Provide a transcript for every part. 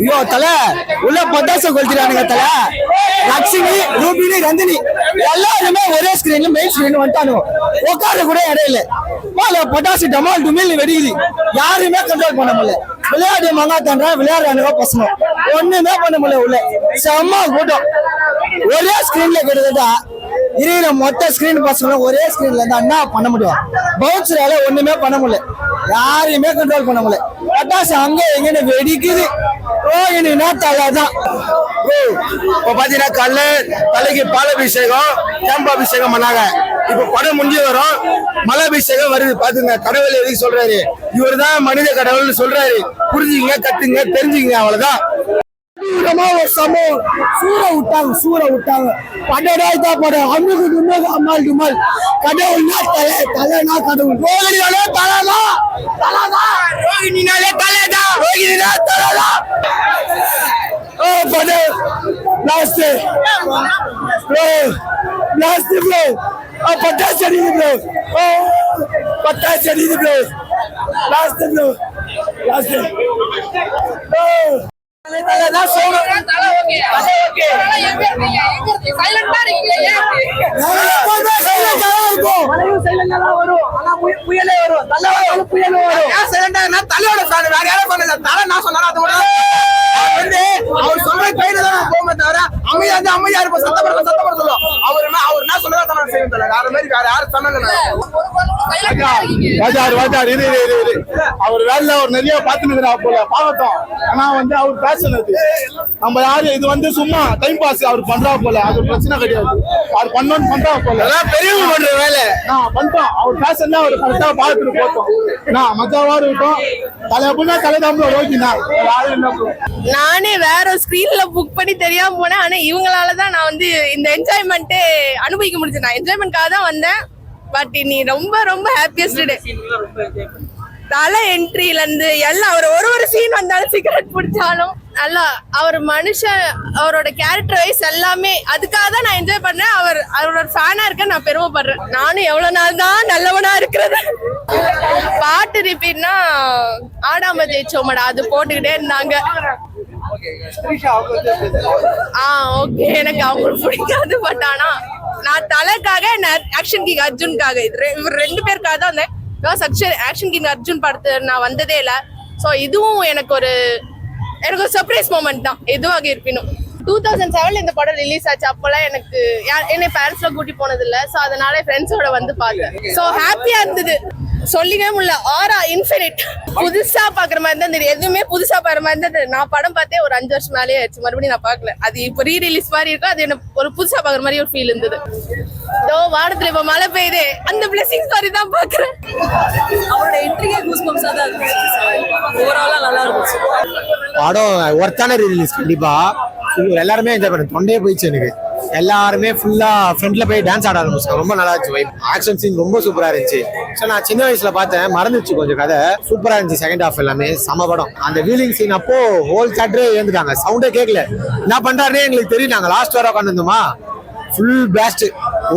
ஐயோ தல உள்ள பட்டாசு கொளுத்திட்டானுங்க தல. லக்ஷ்மி ரூபினி ரந்தினி எல்லாருமே ஒரே ஸ்கிரீன்ல மெயின் ஸ்கிரீன் வந்துட்டானுங்க. உட்கார கூட இடம் இல்ல. பால பட்டாசு டமால் டுமில் வெடிக்குது யாருமே கண்ட்ரோல் பண்ண முடியல. விளையாடு மங்காத்தான்றா விளையாடுறானுங்க பசங்க. ஒண்ணுமே பண்ண முடியல உள்ள. செம்ம கூட்டம். ஒரே ஸ்கிரீன்ல கிட்டத்தட்ட இருக்கிற மொத்த ஸ்கிரீன் பசங்களும் ஒரே ஸ்கிரீன்ல இருந்தா என்ன பண்ண முடியும்? பவுன்சரால ஒண்ணுமே பண்ண முடியல. யாரையுமே கண்ட்ரோல் பண்ண முடியல. பட்டாசு அங்க எங்கன்னு வெடிக்குது ரோகிணினா தலை தான் இப்போ பாத்தீங்கன்னா கல்ல தலைக்கு பாலாபிஷேகம் தேம்பாபிஷேகம் பண்ணாங்க இப்போ படம் முடிஞ்சு வரும் மலாபிஷேகம் வருது பாத்துங்க கடவுள் எதுக்கு சொல்றாரு இவர் தான் மனித கடவுள்னு சொல்றாரு புரிஞ்சுங்க கத்துங்க தெரிஞ்சுங்க அவ்வளவுதான் தீவிரமா ஒரு சமயம் சூற விட்டாங்க சூற விட்டாங்க படடா தான் படம் அம்முக்கு டும்முக்கு அம்மாள் டும்மாள் கடவுள்னா தலை தலைனா கடவுள் ரோகிணினாலே தலைதான் தலைதான் ரோகிணினாலே தலைதான் ரோகிணினா தலைதான் ஓ படம் லாஸ்ட் ப்ரோ லாஸ்ட் ப்ரோ ஓ பட்டாசு அடிக்குது ப்ரோ ஓ பட்டாசு அடிக்குது ப்ரோ லாஸ்ட் ப்ரோ லாஸ்ட் ஓ தலைதான் சொல்லணும் புயலே வரும். தலைவரும் புயலே வரும். ஏன் சிலிண்டர்னா தலையோட ஃபேன் வேற யாரும் பண்ணல தலை நான் சொன்னாலும் அதை விட அவர் வந்து அவர் சொல்ற கையில தான் நான் போகுமே தவிர அமைதியா வந்து அமைதியா இருப்போம். சத்தப்பட சத்தப்பட சொல்லுவோம். அவர் என்ன அவர் என்ன சொன்னதா தான் செய்யும் மாதிரி வேற யாரும் சொன்னது இரு இரு இரு இரு. அவர் வேலையில அவர் நிறைய பாத்துனுக்குறா போல. பாவட்டும் ஆனா வந்து அவர் பேசுனது நம்ம யாரு இது வந்து சும்மா டைம் பாஸ் அவர் பண்றா போல. அது பிரச்சனை கிடையாது. அவர் பண்ணோன்னு பண்றா போல. அதான் பெரியவங்க பண்ற வேலை. நான் பண்ணிட்டோம் அவர் பேசுனா அவர் கரெக்டா பாத்துட்டு போட்டோம். நான் மஜாவா இருக்கட்டும். தலை எப்படின்னா தலை bro? நானே வேற ஸ்கிரீன்ல புக் பண்ணி தெரியாம போனேன். ஆனா இவங்களால தான் நான் வந்து இந்த என்ஜாய்மெண்ட்டே அனுபவிக்க முடிஞ்சது. நான் என்ஜாய்மெண்ட்காக தான் வந்தேன். பட் நீ ரொம்ப ரொம்ப ஹாப்பியஸ்ட் டே. தலை என்ட்ரில இருந்து எல்லாம் அவர் ஒரு ஒரு சீன் வந்தாலும் சிகரெட் பிடிச்சாலும் நல்லா அவர் மனுஷன் அவரோட கேரக்டர் வைஸ் எல்லாமே அதுக்காக தான் நான் என்ஜாய் பண்ணேன். அவர் அவரோட ஃபேனா இருக்க நான் பெருமைப்படுறேன். நானும் எவ்வளவு நாள் தான் நல்லவனா இருக்கிறது. பாட்டு ரிப்பீட்னா ஆடாம ஜெயிச்சோமடா அது போட்டுக்கிட்டே இருந்தாங்க. ஆ ஓகே எனக்கு அவங்களுக்கு பிடிக்காது பட் ஆனா நான் தலைக்காக ஆக்ஷன் கிங் அர்ஜுனுக்காக இது ரெ- இவர் ரெண்டு பேருக்காக தான் வந்தேன். பிகாஸ் ஆக்ஷன் கிங் அர்ஜுன் படத்து நான் வந்ததே இல்லை. ஸோ இதுவும் எனக்கு ஒரு எனக்கு ஒரு சர்ப்ரைஸ் மூமெண்ட் தான். எதுவாக இருப்பினும். டூ தௌசண்ட் செவன்ல இந்த படம் ரிலீஸ் ஆச்சு. அப்போல்லாம் எனக்கு யா- என்னை பேரண்ட்ஸ்ல கூட்டி போனது இல்ல ஸோ அதனால ஃப்ரெண்ட்ஸோட வந்து பார்த்தேன். ஸோ ஹாப்பியா இருந்தது. சொல்லிக்கவே முடியல. ஆரா இன்ஃபினிட் புதுசா பாக்குற மாதிரி தான் தெரியும் எதுவுமே புதுசா பாக்குற மாதிரி தான் தெரியும். நான் படம் பார்த்தே ஒரு அஞ்சு வருஷம் மேலேயே ஆச்சு. மறுபடியும் நான் பார்க்கல. அது இப்போ ரீ ரிலீஸ் மாதிரி இருக்கும் அது எனக்கு ஒரு புதுசா பாக்குற மாதிரி ஒரு ஃபீல் இருந்தது. இதோ வானத்துல இப்ப மழை பெய்யுதே. அந்த பிளெஸிங் சாரி தான் பாக்குறேன். அவரோட என்ட்ரியே கூஸ் தான் இருந்துச்சு ஓவராலா நல்லா இருந்துச்சு. படம் ஒர்த்தான ரிலீஸ் கண்டிப்பா. எல்லாருமே என்ஜாய் பண்ண. தொண்டையே போயிடுச்சு எனக்கு. எல்லாருமே ஃபுல்லாக ஃப்ரண்ட்ல போய் டான்ஸ் ஆட ஆரம்பிச்சாங்க ரொம்ப நல்லா இருந்துச்சு வைப் ஆக்ஷன் சீன் ரொம்ப சூப்பரா இருந்துச்சு. ஸோ நான் சின்ன வயசுல பார்த்தேன் மறந்துச்சு கொஞ்சம் கதை. சூப்பரா இருந்துச்சு செகண்ட் ஹாஃப் எல்லாமே. சம படம். அந்த வீலிங் சீன் அப்போ ஹோல் தேட்டரே ஏந்துட்டாங்க சவுண்டே கேட்கல என்ன பண்றாருன்னே எங்களுக்கு தெரியும் நாங்கள் லாஸ்ட் வர உட்காந்துருந்தோமா ஃபுல் பிளாஸ்ட்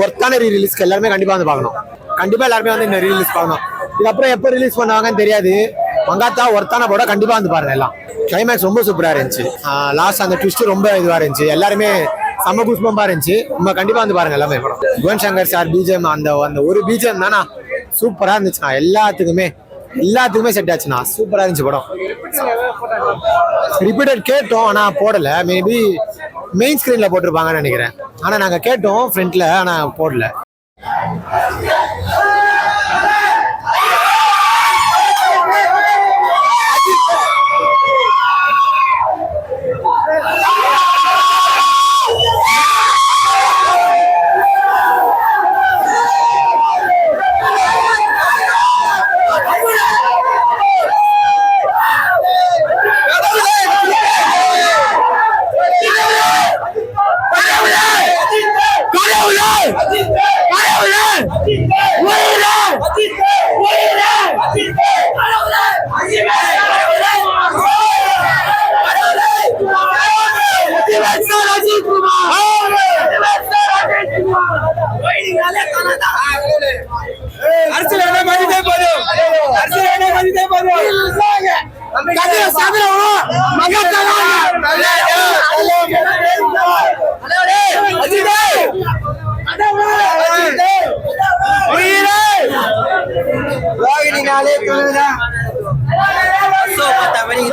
ஒர்த்தான ரீ ரிலீஸ்க்கு எல்லாருமே கண்டிப்பா வந்து பார்க்கணும். கண்டிப்பா எல்லாருமே வந்து இந்த ரிலீஸ் பார்க்கணும். இதுக்கப்புறம் எப்போ ரிலீஸ் பண்ணுவாங்கன்னு தெரியாது. மங்காத்தா ஒர்த்தான படம் கண்டிப்பா வந்து பாருங்க எல்லாம். கிளைமேக்ஸ் ரொம்ப சூப்பரா இருந்துச்சு. லாஸ்ட் அந்த ட்விஸ்ட் ரொம்ப இதுவா இருந்துச்சு. எல்லாருமே செம்ம குஸ்பம்பா இருந்துச்சு. நம்ம கண்டிப்பா வந்து பாருங்க எல்லாமே. படம் யுவன் சங்கர் சார் பிஜிஎம் அந்த அந்த ஒரு பிஜிஎம் தானா? சூப்பரா இருந்துச்சுண்ணா எல்லாத்துக்குமே எல்லாத்துக்குமே செட் ஆச்சுண்ணா. சூப்பரா இருந்துச்சு படம். ரிப்பீட்டட் கேட்டோம் ஆனா போடல. மேபி மெயின் ஸ்கிரீன்ல போட்டிருப்பாங்கன்னு நினைக்கிறேன். ஆனா நாங்க கேட்டோம் ஃப்ரண்ட்ல ஆனா போடல. Cadê? Sabe não? Magataraga! ரோகிணினாலே தொழுதான் பார்த்தா மாதிரி